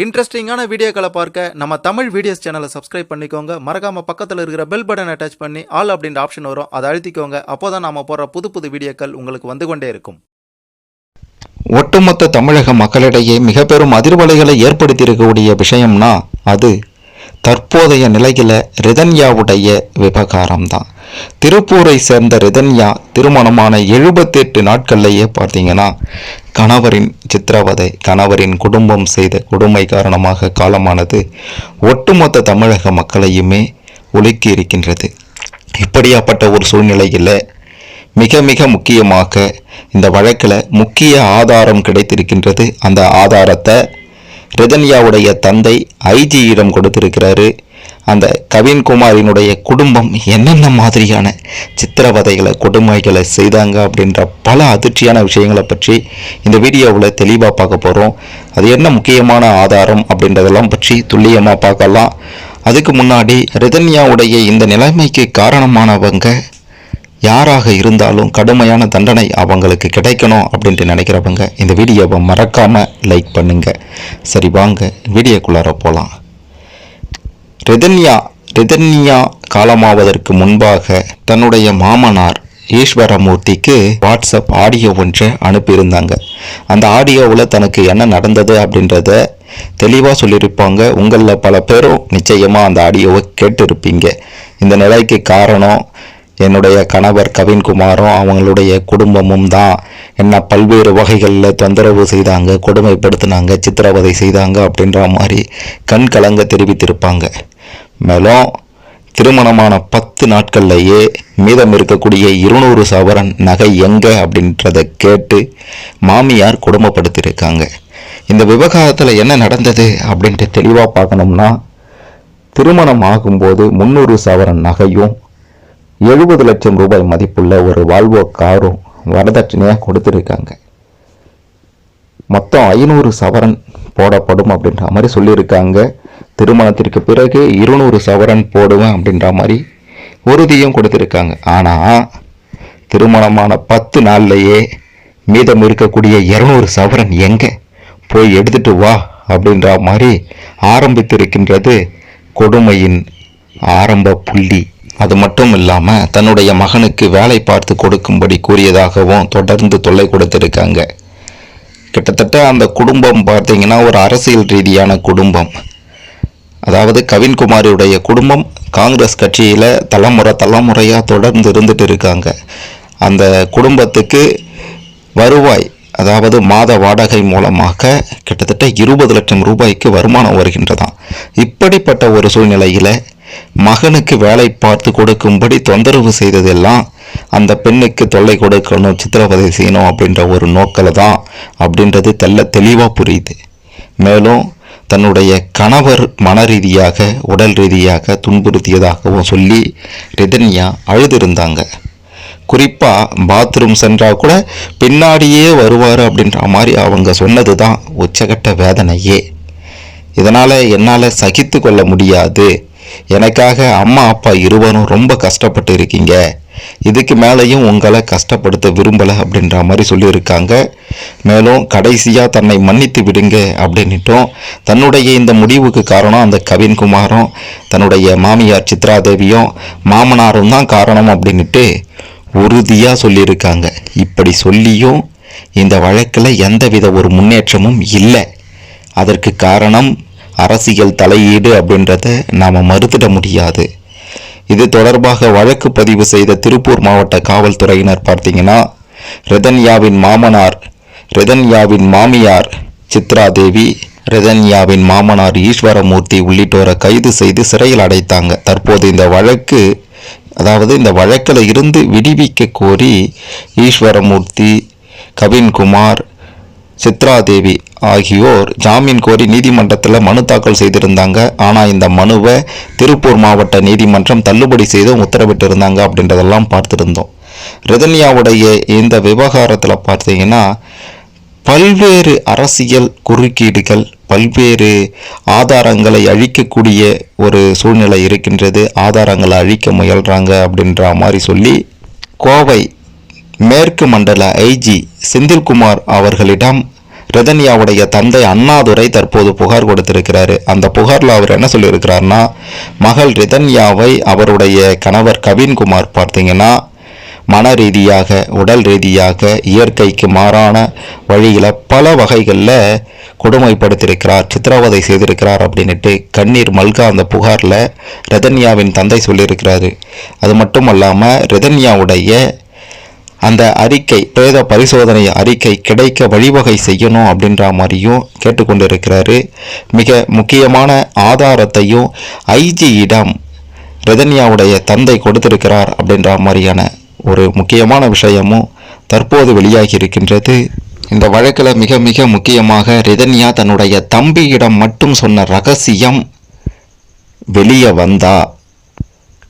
இன்ட்ரெஸ்டிங்கான வீடியோக்களை பார்க்க நம்ம தமிழ் வீடியோஸ் சேனலை சப்ஸ்கிரைப் பண்ணிக்கோங்க. மறக்காம பக்கத்தில் இருக்கிற பெல் பட்டன் அட்டாச் பண்ணி ஆல் அப்படின்ற ஆப்ஷன் வரும். அதை அழுத்திக்கோங்க. அப்போதான் நாம போற புது புது வீடியோக்கள் உங்களுக்கு வந்து கொண்டே இருக்கும். ஒட்டுமொத்த தமிழக மக்களிடையே மிக பெரும் அதிர்வலைகளை ஏற்படுத்தியிருக்கக்கூடிய விஷயம்னா அது தற்போதைய நிலையில் ரிதன்யாவுடைய விவகாரம் தான் திருப்பூரை சேர்ந்த ரிதன்யா திருமணமான எழுபத்தெட்டு நாட்கள்லையே பார்த்தீங்கன்னா கணவரின் சித்திரவதை கணவரின் குடும்பம் செய்த கொடுமை காரணமாக காலமானது ஒட்டுமொத்த தமிழக மக்களையுமே ஒழுக்கி இருக்கின்றது. இப்படியாப்பட்ட ஒரு சூழ்நிலையில் மிக மிக முக்கியமாக இந்த வழக்கில் முக்கிய ஆதாரம் கிடைத்திருக்கின்றது. அந்த ஆதாரத்தை ரிதன்யாவுடைய தந்தை ஐஜியிடம் கொடுத்திருக்கிறாரு. அந்த கவின்குமாரினுடைய குடும்பம் என்னென்ன மாதிரியான சித்திரவதைகளை கொடுமைகளை செய்தாங்க அப்படின்ற பல அதிர்ச்சியான விஷயங்களை பற்றி இந்த வீடியோவில் தெளிவாக பார்க்க போகிறோம் அது என்ன முக்கியமான ஆதாரம் அப்படின்றதெல்லாம் பற்றி துல்லியமாக பார்க்கலாம். அதுக்கு முன்னாடி ரிதன்யாவுடைய இந்த நிலைமைக்கு காரணமானவங்க யாராக இருந்தாலும் கடுமையான தண்டனை அவங்களுக்கு கிடைக்கணும் அப்படின்ட்டு நினைக்கிறவங்க இந்த வீடியோவை மறக்காமல் லைக் பண்ணுங்க. சரி வாங்க வீடியோக்குள்ளார போகலாம் ரிதன்யா ரிதன்யா காலமாவதற்கு முன்பாக தன்னுடைய மாமனார் ஈஸ்வரமூர்த்திக்கு வாட்ஸ்அப் ஆடியோ ஒன்றை அனுப்பியிருந்தாங்க. அந்த ஆடியோவில் தனக்கு என்ன நடந்தது அப்படின்றத தெளிவாக சொல்லியிருப்பாங்க. உங்களில் பல பேரும் நிச்சயமாக அந்த ஆடியோவை கேட்டிருப்பீங்க. இந்த நிலைக்கு காரணம் என்னுடைய கணவர் கவின்குமாரும் அவங்களுடைய குடும்பமும் தான் என்ன பல்வேறு வகைகளில் தொந்தரவு செய்தாங்க கொடுமைப்படுத்தினாங்க சித்திரவதை செய்தாங்க அப்படின்ற மாதிரி கண் கலங்க தெரிவித்திருப்பாங்க. மேலும் திருமணமான பத்து நாட்கள்லையே மீதம் இருக்கக்கூடிய இருநூறு சவரன் நகை எங்க அப்படின்றத கேட்டு மாமியார் கொடுமைப்படுத்தியிருக்காங்க. இந்த விவகாரத்தில் என்ன நடந்தது அப்படின்ட்டு தெளிவாக பார்க்கணும்னா திருமணம் ஆகும்போது முந்நூறு சவரன் நகையும் எழுபது லட்சம் ரூபாய் மதிப்புள்ள ஒரு வால்வோ காரும் வரதட்சணையாக கொடுத்துருக்காங்க. மொத்தம் ஐநூறு சவரன் போடப்படும் அப்படின்ற மாதிரி சொல்லியிருக்காங்க. திருமணத்திற்கு பிறகு இருநூறு சவரன் போடுவேன் அப்படின்ற மாதிரி உறுதியும் கொடுத்துருக்காங்க. ஆனால் திருமணமான பத்து நாள்லையே மீதம் இருக்கக்கூடிய இரநூறு சவரன் எங்கே? போய் எடுத்துட்டு வா அப்படின்ற மாதிரி ஆரம்பித்திருக்கின்றது கொடுமையின் ஆரம்ப புள்ளி. அது மட்டும் இல்லாமல் தன்னுடைய மகனுக்கு வேலை பார்த்து கொடுக்கும்படி கூறியதாகவும் தொடர்ந்து தொல்லை கொடுத்திருக்காங்க. கிட்டத்தட்ட அந்த குடும்பம் பார்த்தீங்கன்னா ஒரு அரசியல் ரீதியான குடும்பம். அதாவது கவின்குமாரியுடைய குடும்பம் காங்கிரஸ் கட்சியில் தலைமுறை தலைமுறையாக தொடர்ந்து இருந்துட்டு இருக்காங்க. அந்த குடும்பத்துக்கு வருவாய் அதாவது மாத வாடகை மூலமாக கிட்டத்தட்ட இருபது லட்சம் ரூபாய்க்கு வருமானம் வருகின்றதாம். இப்படிப்பட்ட ஒரு சூழ்நிலையில் மகனுக்கு வேலை பார்த்து கொடுக்கும்படி தொந்தரவு செய்ததெல்லாம் அந்த பெண்ணுக்கு தொல்லை கொடுக்கணும் சித்திரவதை செய்யணும் அப்படின்ற ஒரு நோக்கில் தான் அப்படின்றது தெல்ல தெளிவாக புரியுது. மேலும் தன்னுடைய கணவர் மன ரீதியாக உடல் ரீதியாக துன்புறுத்தியதாகவும் சொல்லி ரிதன்யா அழுதிருந்தாங்க. குறிப்பாக பாத்ரூம் சென்றால் கூட பின்னாடியே வருவார் அப்படின்ற மாதிரி அவங்க சொன்னது தான் உச்சகட்ட வேதனையே. இதனால் என்னால் சகித்து கொள்ள முடியாது. எனக்காக அம்மா அப்பா இருவரும் ரொம்ப கஷ்டப்பட்டு இருக்கீங்க இதுக்கு மேலேயும் உங்களை கஷ்டப்படுத்த விரும்பலை அப்படின்ற மாதிரி சொல்லியிருக்காங்க. மேலும் கடைசியாக தன்னை மன்னித்து விடுங்க அப்படின்னுட்டும். தன்னுடைய இந்த முடிவுக்கு காரணம் அந்த கவின்குமாரும் தன்னுடைய மாமியார் சித்ராதேவியும் மாமனாரும் தான் காரணம் அப்படின்னுட்டு உறுதியாக சொல்லியிருக்காங்க. இப்படி சொல்லியும் இந்த வழக்கில் எந்தவித ஒரு முன்னேற்றமும் இல்லை. அதற்கு காரணம் அரசியல் தலையீடு அப்படின்றத நாம் மறுத்திட முடியாது. இது தொடர்பாக வழக்கு பதிவு செய்த திருப்பூர் மாவட்ட காவல்துறையினர் பார்த்தீங்கன்னா ரிதன்யாவின் மாமனார் ரிதன்யாவின் மாமியார் சித்ரா தேவி ரிதன்யாவின் மாமனார் ஈஸ்வரமூர்த்தி உள்ளிட்டோரை கைது செய்து சிறையில் அடைத்தாங்க. தற்போது இந்த வழக்கு அதாவது இந்த வழக்கில் இருந்து விடுவிக்க கோரி ஈஸ்வரமூர்த்தி கவின்குமார் சித்ராதேவி ஆகியோர் ஜாமீன் கோரி நீதிமன்றத்தில் மனு தாக்கல் செய்திருந்தாங்க. ஆனால் இந்த மனுவை திருப்பூர் மாவட்ட நீதிமன்றம் தள்ளுபடி செய்து உத்தரவிட்டிருந்தாங்க அப்படின்றதெல்லாம் பார்த்துருந்தோம். ரிதன்யாவுடைய இந்த விவகாரத்தில் பார்த்தீங்கன்னா பல்வேறு அரசியல் குறுக்கீடுகள் பல்வேறு ஆதாரங்களை அழிக்கக்கூடிய ஒரு சூழ்நிலை இருக்கின்றது. ஆதாரங்களை அழிக்க முயல்கிறாங்க அப்படின்ற மாதிரி சொல்லி கோவை மேற்கு மண்டல ஐஜி செந்தில்குமார் அவர்களிடம் ரதன்யாவுடைய தந்தை அண்ணாதுரை தற்போது புகார் கொடுத்திருக்கிறாரு. அந்த புகாரில் அவர் என்ன சொல்லியிருக்கிறாருன்னா மகள் ரிதன்யாவை அவருடைய கணவர் கவின்குமார் பார்த்தீங்கன்னா மன ரீதியாக உடல் ரீதியாக இயற்கைக்கு மாறான வழியில் பல வகைகளில் கொடுமைப்படுத்தியிருக்கிறார் சித்திரவதை செய்திருக்கிறார் அப்படின்ட்டு கண்ணீர் மல்கா அந்த புகாரில் ரதன்யாவின் தந்தை சொல்லியிருக்கிறாரு. அது மட்டும் அல்லாமல் ரதன்யாவுடைய அந்த அறிக்கை பிரேத பரிசோதனை அறிக்கை கிடைக்க வழிவகை செய்யணும் அப்படின்ற மாதிரியும் கேட்டுக்கொண்டிருக்கிறாரு. மிக முக்கியமான ஆதாரத்தையும் ஐஜியிடம் ரெதன்யாவுடைய தந்தை கொடுத்திருக்கிறார் அப்படின்ற மாதிரியான ஒரு முக்கியமான விஷயமும் தற்போது வெளியாகி இருக்கின்றது. இந்த வழக்கில் மிக மிக முக்கியமாக ரிதன்யா தன்னுடைய தம்பியிடம் மட்டும் சொன்ன ரகசியம் வெளியே வந்தா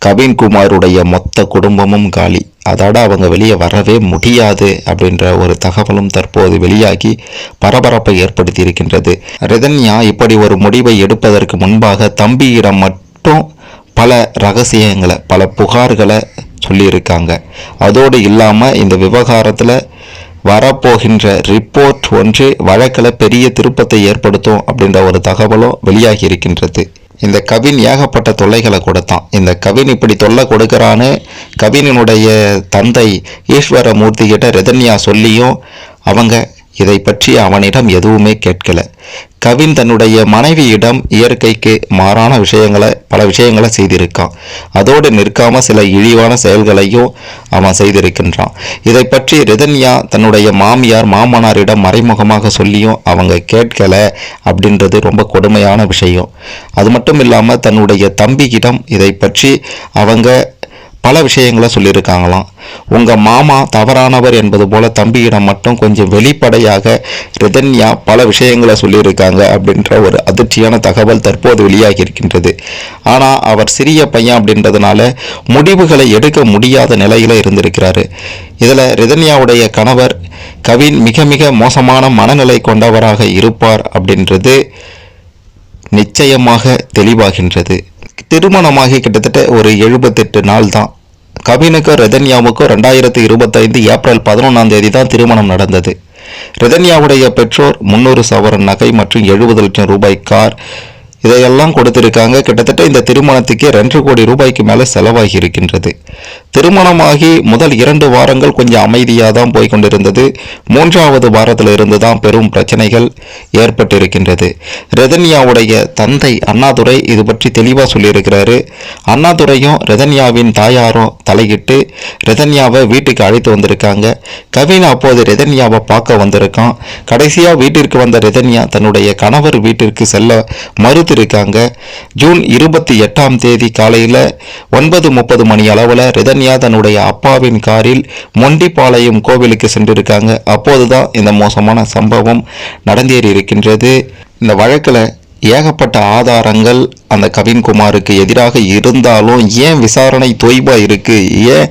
கவின்குமாருடைய மொத்த குடும்பமும் காலி. அதோட அவங்க வெளியே வரவே முடியாது அப்படின்ற ஒரு தகவலும் தற்போது வெளியாகி பரபரப்பை ஏற்படுத்தி இருக்கின்றது ரிதன்யா இப்படி ஒரு முடிவை எடுப்பதற்கு முன்பாக தம்பியிடம் மட்டும் பல ரகசியங்களை பல புகார்களை சொல்லியிருக்காங்க. அதோடு இல்லாமல் இந்த விவகாரத்தில் வரப்போகின்ற ரிப்போர்ட் ஒன்று வழக்கில் பெரிய திருப்பத்தை ஏற்படுத்தும் அப்படின்ற ஒரு தகவலும் வெளியாகி இருக்கின்றது. இந்த கவின் ஏகப்பட்ட தொல்லைகளை கொடுத்தான். இந்த கவின் இப்படி தொல்லை கொடுக்குறான்னு கவினினுடைய தந்தை ஈஸ்வரமூர்த்தி கிட்ட ரெதன்யா சொல்லியும் அவங்க இதை பற்றி அவனிடம் எதுவுமே கேட்கல. கவின் தன்னுடைய மனைவியிடம் இயற்கைக்கு மாறான விஷயங்களை பல விஷயங்களை செய்திருக்கான் அதோடு நிற்காமல் சில இழிவான செயல்களையும் அவன் செய்திருக்கின்றான். இதை பற்றி ரிதன்யா தன்னுடைய மாமியார் மாமனாரிடம் மறைமுகமாக சொல்லியும் அவங்க கேட்கல அப்படின்றது ரொம்ப கொடுமையான விஷயம். அது மட்டும் இல்லாமல் தன்னுடைய தம்பியிடம் இதை பற்றி அவங்க பல விஷயங்களை சொல்லியிருக்காங்களாம். உங்கள் மாமா தவறானவர் என்பது போல தம்பியிடம் மட்டும் கொஞ்சம் வெளிப்படையாக ரிதன்யா பல விஷயங்களை சொல்லியிருக்காங்க அப்படின்ற ஒரு அதிர்ச்சியான தகவல் தற்போது வெளியாகி இருக்கின்றது ஆனால் அவர் சிறிய பையன் அப்படின்றதுனால முடிவுகளை எடுக்க முடியாத நிலையில் இருந்திருக்கிறாரு. இதில் ரிதன்யாவுடைய கணவர் கவின் மிக மிக மோசமான மனநிலை கொண்டவராக இருப்பார் அப்படின்றது நிச்சயமாக தெளிவாகின்றது. திருமணமாகி கிட்டத்தட்ட ஒரு எழுபத்தெட்டு நாள் தான் கவினுக்கும் ரெதன்யாவுக்கும் ரெண்டாயிரத்தி இருபத்தைந்து ஏப்ரல் பதினொன்றாம் தேதி தான் திருமணம் நடந்தது. ரெதன்யாவுடைய பெற்றோர் முந்நூறு சவரன் நகை மற்றும் எழுபது லட்சம் ரூபாய் கார் இதையெல்லாம் கொடுத்திருக்காங்க. கிட்டத்தட்ட இந்த திருமணத்துக்கே ரெண்டு கோடி ரூபாய்க்கு மேலே செலவாகி இருக்கின்றது திருமணமாகி முதல் இரண்டு வாரங்கள் கொஞ்சம் அமைதியாக தான் போய் கொண்டிருந்தது மூன்றாவது வாரத்தில் இருந்து தான் பெரும் பிரச்சனைகள் ஏற்பட்டிருக்கின்றது. ரெதன்யாவுடைய தந்தை அண்ணாதுரை இது பற்றி தெளிவாக சொல்லியிருக்கிறாரு. அண்ணாதுரையும் ரெதன்யாவின் தாயாரும் தலையிட்டு ரெதன்யாவை வீட்டுக்கு அழைத்து வந்திருக்காங்க. கவின் அப்போது ரெதன்யாவை பார்க்க வந்திருக்கான். கடைசியாக வீட்டிற்கு வந்த ரெதன்யா தன்னுடைய கணவர் வீட்டிற்கு செல்ல மறுத்திருக்காங்க. ஜூன் இருபத்தி எட்டாம் தேதி காலையில் ஒன்பது முப்பது மணி அளவில் ரெதன்யா தன்னுடைய அப்பாவின் காரில் மொண்டிப்பாளையம் கோவிலுக்கு சென்றிருக்காங்க. அப்போதுதான் இந்த மோசமான சம்பவம் நடந்தேறி இருக்கின்றது இந்த வழக்கில் ஏகப்பட்ட ஆதாரங்கள் அந்த கவின்குமாருக்கு எதிராக இருந்தாலும் ஏன் விசாரணை தொய்வாக இருக்கு? ஏன்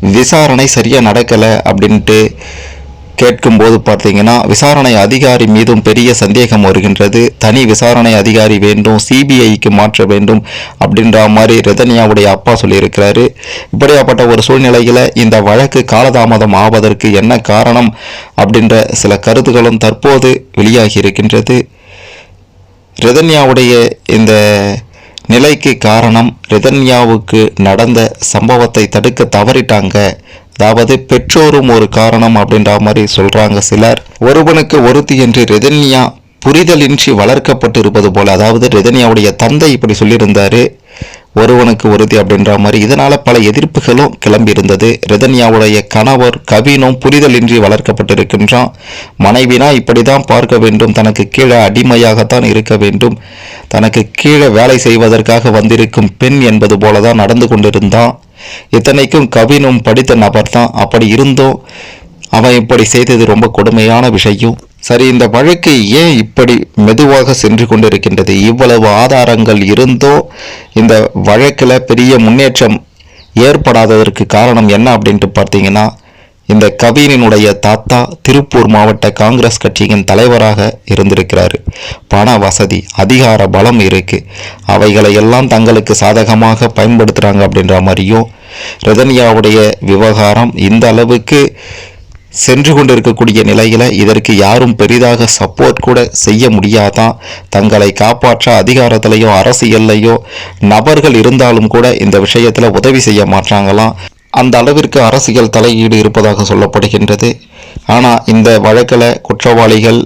விசாரணை சரியாக நடக்கலை? அப்படின்ட்டு கேட்கும்போது பார்த்தீங்கன்னா விசாரணை அதிகாரி மீதும் பெரிய சந்தேகம் வருகின்றது. தனி விசாரணை அதிகாரி வேண்டும் சிபிஐக்கு மாற்ற வேண்டும் அப்படின்ற மாதிரி ரதனியாவுடைய அப்பா சொல்லியிருக்கிறாரு. இப்படியாப்பட்ட ஒரு சூழ்நிலையில் இந்த வழக்கு காலதாமதம் ஆவதற்கு என்ன காரணம் அப்படின்ற சில கருத்துகளும் தற்போது வெளியாகி இருக்கின்றது. ரிதன்யாவுடைய இந்த நிலைக்கு காரணம் ரிதன்யாவுக்கு நடந்த சம்பவத்தை தடுக்க தவறிட்டாங்க. அதாவது பெற்றோரும் ஒரு காரணம் அப்படின்ற மாதிரி சொல்றாங்க சிலர். ஒருவனுக்கு ஒருத்தி என்று ரிதன்யா புரிதலின்றி வளர்க்கப்பட்டு இருப்பது போல அதாவது ரிதன்யாவுடைய தந்தை இப்படி சொல்லியிருந்தாரு ஒருவனுக்கு ஒருத்தி அப்படின்ற மாதிரி. இதனால் பல எதிர்ப்புகளும் கிளம்பி இருந்தது ரிதன்யாவுடைய கணவர் கவினும் புரிதலின்றி வளர்க்கப்பட்டிருக்கின்றான். மனைவினா இப்படிதான் பார்க்க வேண்டும். தனக்கு கீழே அடிமையாகத்தான் இருக்க வேண்டும். தனக்கு கீழே வேலை செய்வதற்காக வந்திருக்கும் பெண் என்பது போல தான் நடந்து கொண்டிருந்தான். இத்தனைக்கும் கவினும் படித்த நபர் தான் அப்படி இருந்தோ? அவன் இப்படி செய்தது ரொம்ப கொடுமையான விஷயம். சரி இந்த வழக்கு ஏன் இப்படி மெதுவாக சென்று கொண்டிருக்கின்றது? இவ்வளவு ஆதாரங்கள் இருந்தோ? இந்த வழக்கில் பெரிய முன்னேற்றம் ஏற்படாததற்கு காரணம் என்ன அப்படின்ட்டு பார்த்தீங்கன்னா இந்த கவினினுடைய தாத்தா திருப்பூர் மாவட்ட காங்கிரஸ் கட்சியின் தலைவராக இருந்திருக்கிறாரு. பண வசதி அதிகார பலம் இருக்கு. அவைகளை எல்லாம் தங்களுக்கு சாதகமாக பயன்படுத்துகிறாங்க அப்படின்ற மாதிரியும் ரதன்யாவுடைய விவகாரம் இந்த அளவுக்கு சென்று கொண்டிருக்கக்கூடிய நிலையில் இதற்கு யாரும் பெரிதாக சப்போர்ட் கூட செய்ய முடியாதான் தங்களை காப்பாற்ற அதிகாரத்திலையோ அரசியல்லையோ நபர்கள் இருந்தாலும் கூட இந்த விஷயத்தில் உதவி செய்ய மாட்டாங்களாம் அந்த அளவிற்கு அரசியல் தலையீடு இருப்பதாக சொல்லப்படுகின்றது. ஆனால் இந்த வழக்கில் குற்றவாளிகள்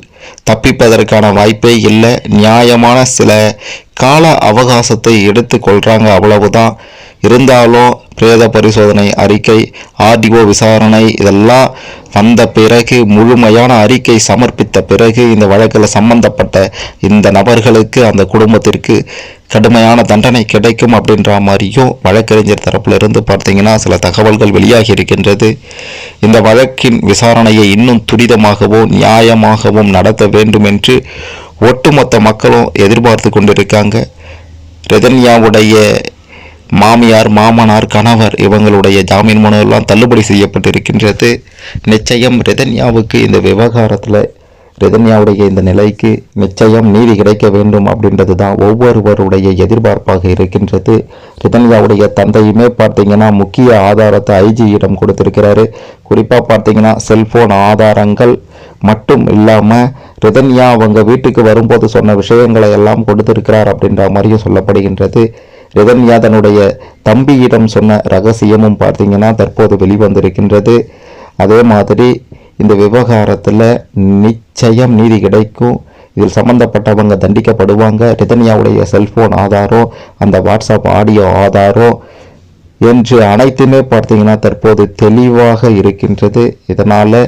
தப்பிப்பதற்கான வாய்ப்பே இல்லை. நியாயமான சில கால அவகாசத்தை எடுத்து கொள்கிறாங்க அவ்வளவுதான். இருந்தாலும் பிரேத பரிசோதனை அறிக்கை ஆர்டிஓ விசாரணை இதெல்லாம் வந்த பிறகு முழுமையான அறிக்கை சமர்ப்பித்த பிறகு இந்த வழக்கில் சம்பந்தப்பட்ட இந்த நபர்களுக்கு அந்த குடும்பத்திற்கு கடுமையான தண்டனை கிடைக்கும் அப்படின்ற மாதிரியும் வழக்கறிஞர் தரப்பிலிருந்து பார்த்தீங்கன்னா சில தகவல்கள் வெளியாகி இருக்கின்றது. இந்த வழக்கின் விசாரணையை இன்னும் துரிதமாகவும் நியாயமாகவும் நடத்த வேண்டும் என்று ஒட்டுமொத்த மக்களும் எதிர்பார்த்து கொண்டிருக்காங்க. ரெதன்யாவுடைய மாமியார் மாமனார் கணவர் இவங்களுடைய ஜாமீன் மனுவெல்லாம் தள்ளுபடி செய்யப்பட்டிருக்கின்றது. நிச்சயம் ரெதன்யாவுக்கு இந்த விவகாரத்தில் ரெதன்யாவுடைய இந்த நிலைக்கு நிச்சயம் நீதி கிடைக்க வேண்டும் அப்படின்றது தான் ஒவ்வொருவருடைய எதிர்பார்ப்பாக இருக்கின்றது. ரிதன்யாவுடைய தந்தையுமே பார்த்தீங்கன்னா முக்கிய ஆதாரத்தை ஐஜியிடம் கொடுத்திருக்கிறாரு. குறிப்பாக பார்த்தீங்கன்னா செல்போன் ஆதாரங்கள் மட்டும் இல்லாமல் ரிதன்யா அவங்க வீட்டுக்கு வரும்போது சொன்ன விஷயங்களை எல்லாம் கொடுத்திருக்கிறார் அப்படின்ற மாதிரியும் சொல்லப்படுகின்றது. ரிதன்யா தன்னுடைய தம்பியிடம் சொன்ன ரகசியமும் பார்த்தீங்கன்னா தற்போது வெளிவந்திருக்கின்றது. அதே மாதிரி இந்த விவகாரத்தில் நிச்சயம் நீதி கிடைக்கும். இதில் சம்பந்தப்பட்டவங்க தண்டிக்கப்படுவாங்க. ரிதன்யாவுடைய செல்ஃபோன் ஆதாரம் அந்த வாட்ஸ்அப் ஆடியோ ஆதாரம் என்று அனைத்துமே பார்த்தீங்கன்னா தற்போது தெளிவாக இருக்கின்றது. இதனால்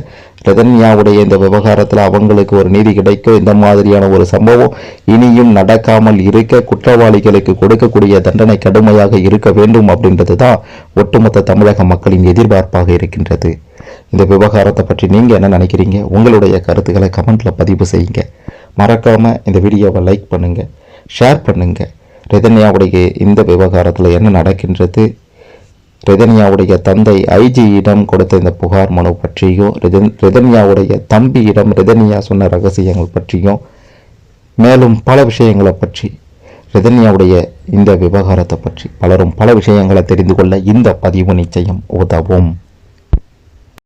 ரதன்யாவுடைய இந்த விவகாரத்தில் அவங்களுக்கு ஒரு நீதி கிடைக்கும் இந்த மாதிரியான ஒரு சம்பவம் இனியும் நடக்காமல் இருக்க குற்றவாளிகளுக்கு கொடுக்கக்கூடிய தண்டனை கடுமையாக இருக்க வேண்டும் அப்படின்றது தான் ஒட்டுமொத்த தமிழக மக்களின் எதிர்பார்ப்பாக இருக்கின்றது. இந்த விவகாரத்தை பற்றி நீங்கள் என்ன நினைக்கிறீங்க? உங்களுடைய கருத்துக்களை கமெண்ட்டில் பதிவு செய்யுங்க. மறக்காமல் இந்த வீடியோவை லைக் பண்ணுங்கள் ஷேர் பண்ணுங்கள் ரிதன்யாவுடைய இந்த விவகாரத்தில் என்ன நடக்கின்றது? ரிதன்யாவுடைய தந்தை ஐஜியிடம் கொடுத்த இந்த புகார் மனு பற்றியும் ரிதன் ரிதன்யாவுடைய தம்பியிடம் ரிதன்யா சொன்ன ரகசியங்கள் பற்றியும் மேலும் பல விஷயங்களை பற்றி ரிதன்யாவுடைய இந்த விவகாரத்தை பற்றி பலரும் பல விஷயங்களை தெரிந்து கொள்ள இந்த பதிவு நிச்சயம் உதவும்.